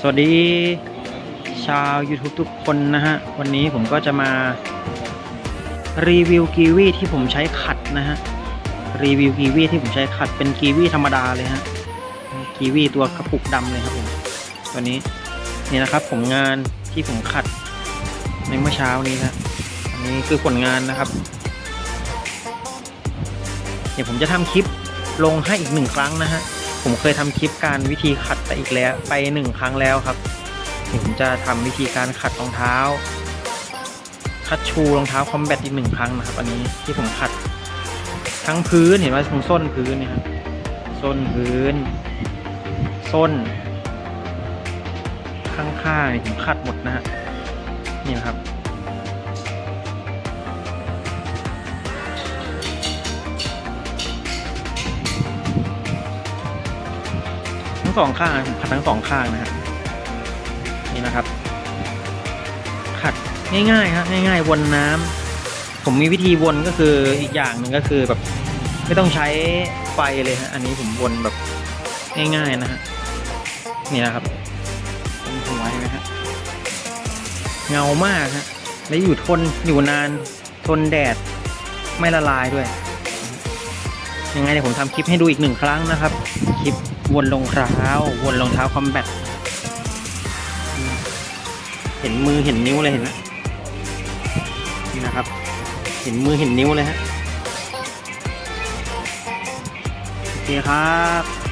สวัสดีชาว YouTube ทุกคนนะฮะ วันนี้ผมก็จะมา รีวิวกีวีที่ผมใช้ขัดนะฮะ รีวิวกีวีที่ผมใช้ขัดเป็นกีวีธรรมดาเลยฮะ กีวีตัวกระปุกดำเลยครับผมตัวนี้นี่นะครับผลงานที่ผมขัดในเมื่อเช้านี้นะอันนี้คือผลงานนะครับ เดี๋ยวผมจะทำคลิปลงให้อีกหนึ่งครั้งนะฮะ ผมเคยทำคลิปการวิธีขัดไปอีกแล้วไปหนึ่งครั้งแล้วครับ ผมจะทำวิธีการขัดรองเท้าคัดชูรองเท้าคอมแบทอีกหนึ่งครั้งนะครับ อันนี้ที่ผมขัด ทั้งพื้นเห็นไหมตรงส้นพื้นเนี่ยครับส้นพื้น ส้น ข้างๆเนี่ยผมขัดหมดนะฮะนี่นะครับ สองข้างผมขัดทั้งสองข้างนะครับนี่นะครับ ขัดง่ายๆครับง่าย ๆ วนน้ำผมมีวิธีวนก็คืออีกอย่างหนึ่งก็คือแบบ ไม่ต้องใช้ไฟเลยฮะอันนี้ผมวนแบบง่ายๆนะฮะนี่นะครับเป็นหัวนไหมฮะเงามากฮะและอยู่ทนอยู่นานทนแดดไม่ละลายด้วย ยังไงเดี๋ยวผมทำคลิปให้ดูอีกหนึ่งครั้งนะครับ คลิปวนรองเท้า วนรองเท้าคอมแบทเห็นมือเห็นนิ้วเลยเห็นไหมนี่นะครับ เห็นมือเห็นนิ้วเลยฮะโอเคครับ